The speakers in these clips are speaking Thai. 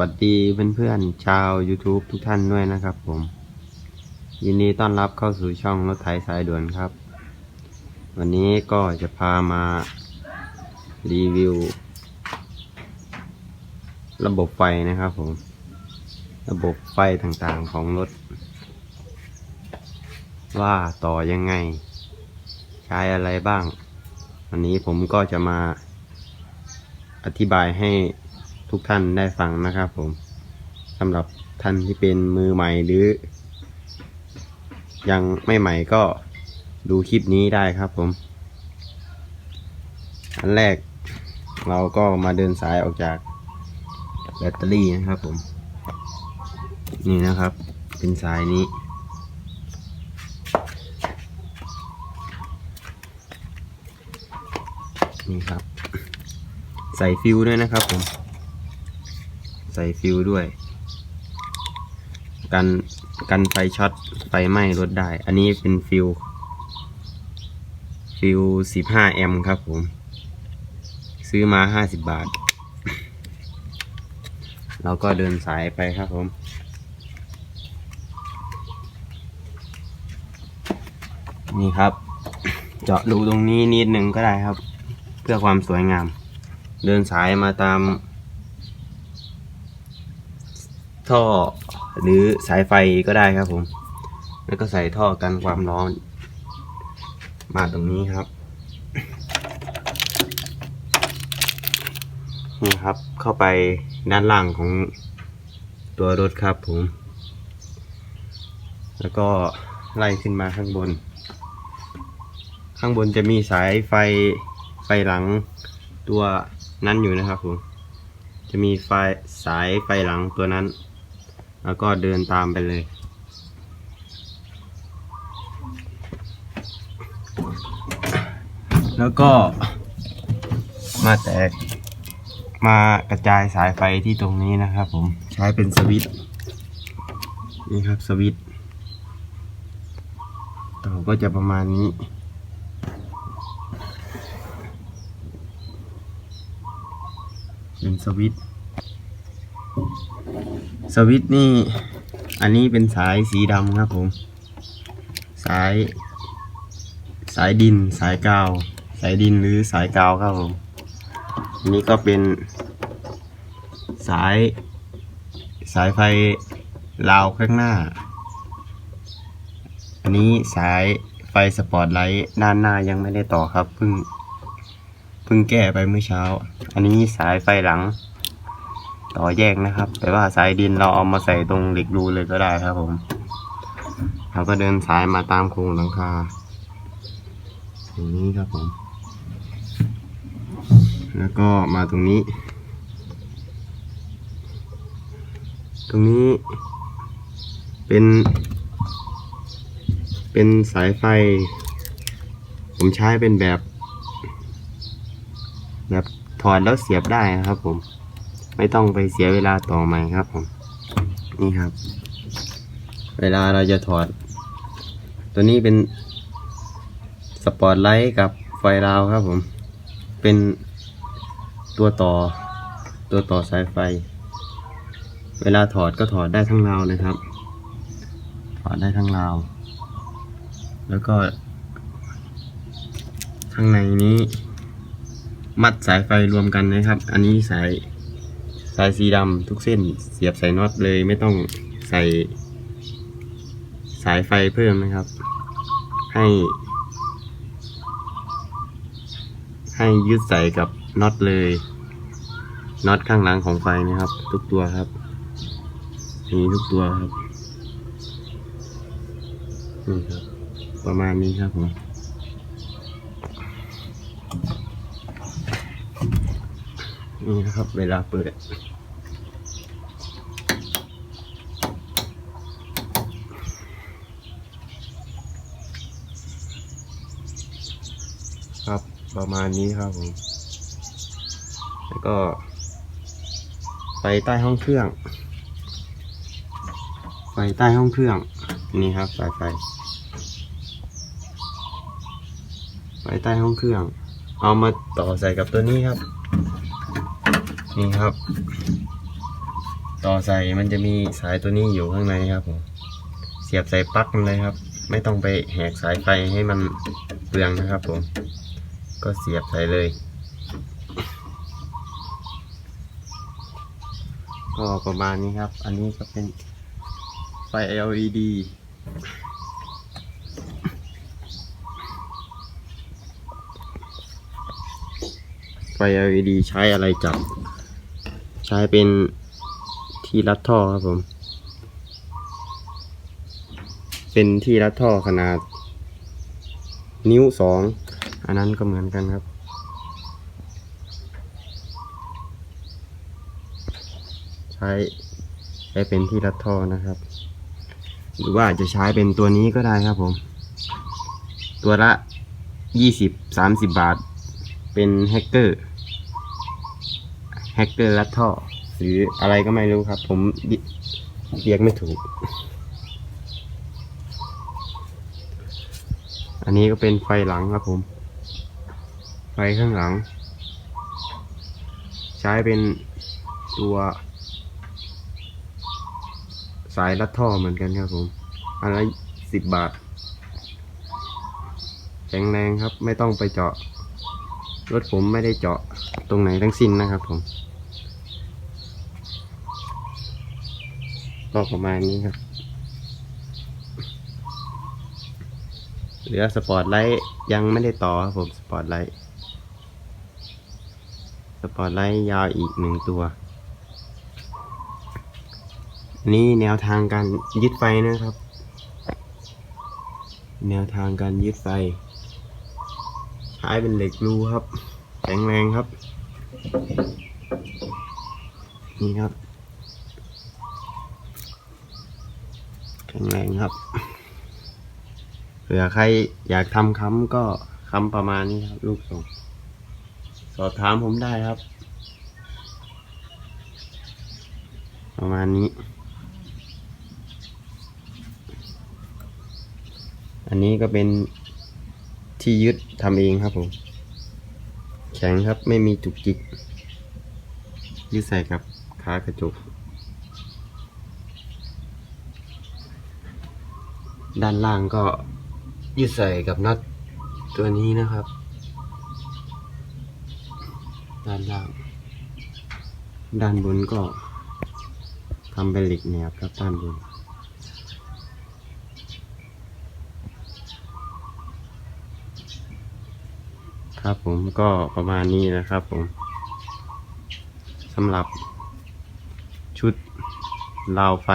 วัสดีเพื่อนๆชาว YouTube ทุกท่านด้วยนะครับผม ยินดีต้อนรับเข้าสู่ช่องรถไถสายด่วนครับ วันนี้ก็จะพามารีวิว ระบบไฟนะครับผม ระบบไฟต่างๆของรถ ว่าต่อยังไง ใช้อะไรบ้าง วันนี้ผมก็จะมาอธิบายให้ ทุกท่านได้ฟังนะครับผมสำหรับท่านที่เป็นมือใหม่หรือ ยังไม่ใหม่ก็ดูคลิปนี้ได้ครับผม อันแรกเราก็มาเดินสายออกจากแบตเตอรี่นะครับผม นี่นะครับ เป็นสายนี้ นี่ครับ ใส่ฟิวด้วยนะครับผม ใส่ฟิวด้วย กันกันไฟช็อตไฟไหม้รถได้ อันนี้เป็นฟิว ฟิว 15 แอมป์ครับผม ซื้อมา 50 บาท เราก็เดินสายไปครับผมนี่ครับ เจาะรูตรงนี้นิดนึงก็ได้ครับ เพื่อความสวยงาม เดินสายมาตาม ท่อหรือสายไฟก็ได้ครับผม แล้วก็ใส่ท่อกันความร้อน มาตรงนี้ครับ นี่ครับเข้าไปด้านล่างของตัวรถครับผม แล้วก็ไล่ขึ้นมาข้างบน ข้างบนจะมีสายไฟไฟหลังตัวนั้นอยู่นะครับผม จะมีไฟสายไฟหลังตัวนั้น แล้วก็เดินตามไปเลย แล้วก็มาแตก มากระจายสายไฟที่ตรงนี้นะครับผมใช้เป็นสวิตช์นี่ครับสวิตช์ต่อก็จะประมาณนี้เป็นสวิตช์ สวิตนี่ อันนี้เป็นสายสีดำครับผม สาย สายดิน สายกาว สายดินหรือสายกาวครับผม อันนี้ก็เป็น สาย สายไฟราวข้างหน้า อันนี้สายไฟสปอตไลท์ด้านหน้ายังไม่ได้ต่อครับเพิ่งเพิ่งแก้ไปเมื่อเช้า อันนี้สายไฟหลัง ต่อแยกนะครับ แต่ว่าสายดินเราเอามาใส่ตรงเหล็กรูเลยก็ได้ครับผม เราก็เดินสายมาตามโครงหลังคาอย่างนี้ครับผม แล้วก็มาตรงนี้ ตรงนี้เป็น เป็นสายไฟ ผมใช้เป็นแบบ แบบถอดแล้วเสียบได้นะครับผม ไม่ต้องไปเสียเวลาต่อใหม่ครับผม นี่ครับ เวลาเราจะถอด ตัวนี้เป็นสปอตไลท์กับไฟราวครับผม เป็นตัวต่อ ตัวต่อสายไฟ เวลาถอดก็ถอดได้ทั้งราวเลยครับ ถอดได้ทั้งราว แล้วก็ข้างในนี้ มัดสายไฟรวมกันนะครับ อันนี้สาย สายสีดำทุกเส้นเสียบใส่น็อตเลยไม่ต้องใส่สายไฟเพิ่มนะครับ ให้ ให้ยึดใส่กับน็อตเลยน็อตข้างหลังของไฟนะครับ ทุกตัวครับมีทุกตัวครับนี่ครับ ประมาณนี้ครับผม นี่นะครับ เวลาเปิด ครับประมาณนี้ครับผม แล้วก็ ไปใต้ห้องเครื่องไฟใต้ห้องเครื่อง นี่ครับสายไฟไฟใต้ห้องเครื่อง เอามาต่อใส่กับตัวนี้ครับ นี่ครับ ต่อใส่มันจะมีสายตัวนี้อยู่ข้างในครับผมเสียบใส่ปลั๊กมันเลยครับ ไม่ต้องไปแหกสายไฟให้มันเปลืองนะครับผม ก็เสียบใส่เลย ก็ประมาณนี้ครับ อันนี้ก็เป็นไฟ LED ไฟ LED ใช้อะไรจับ ใช้เป็นที่รัดท่อครับผม เป็นที่รัดท่อขนาด นิ้วสอง อันนั้นก็เหมือนกันครับ ใช้ใช้เป็นที่รัดท่อนะครับ หรือว่าจะใช้เป็นตัวนี้ก็ได้ครับผม ตัวละยี่สิบสามสิบบาท เป็นแฮกเกอร์ กเกอร์รัดท่อหรืออะไรก็ไม่รู้ครับ ผมเรียกไม่ถูก อันนี้ก็เป็นไฟหลังครับผม ไฟข้างหลัง ใช้เป็นตัวสายรัดท่อเหมือนกันครับผมอันละสิบบาท แข็งแรงครับ ไม่ต้องไปเจาะ รถผมไม่ได้เจาะตรงไหนทั้งสิ้นนะครับผม ก็ประมาณนี้ครับ เหลือสปอร์ตไลท์ยังไม่ได้ต่อครับผมสปอร์ตไลท์สปอร์ตไลท์ยาวอีกหนึ่งตัว นี่แนวทางการยึดไฟนะครับ แนวทางการยึดไฟ ใช้เป็นเหล็กรูครับ แข็งแรงครับ นี่ครับ แข็งแรงครับเผื่อใครอยากทำค้ำก็ค้ำประมาณนี้ครับ ลูกส่งสอบถามผมได้ครับ ประมาณนี้ อันนี้ก็เป็นที่ยึดทำเองครับผม แข็งครับไม่มีจุกจิก ยึดใส่กับขากระจก ด้านล่างก็ยึดใส่กับน็อตตัวนี้นะครับ ด้านล่าง ด้านบนก็ทำเป็นเหล็กแหนบครับด้านบนครับผมก็ประมาณนี้นะครับผมสำหรับ ชุดราวไฟ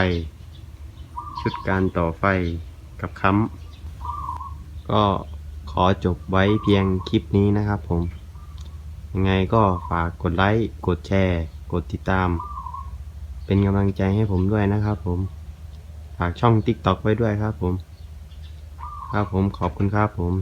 ชุดการต่อไฟ กับค้ำก็ขอจบไว้เพียงคลิปนี้นะครับผม ยังไงก็ฝากกดไลค์ กดแชร์ กดติดตาม เป็นกำลังใจให้ผมด้วยนะครับผม ฝากช่อง TikTok ไว้ด้วยครับผม ครับผมขอบคุณครับผม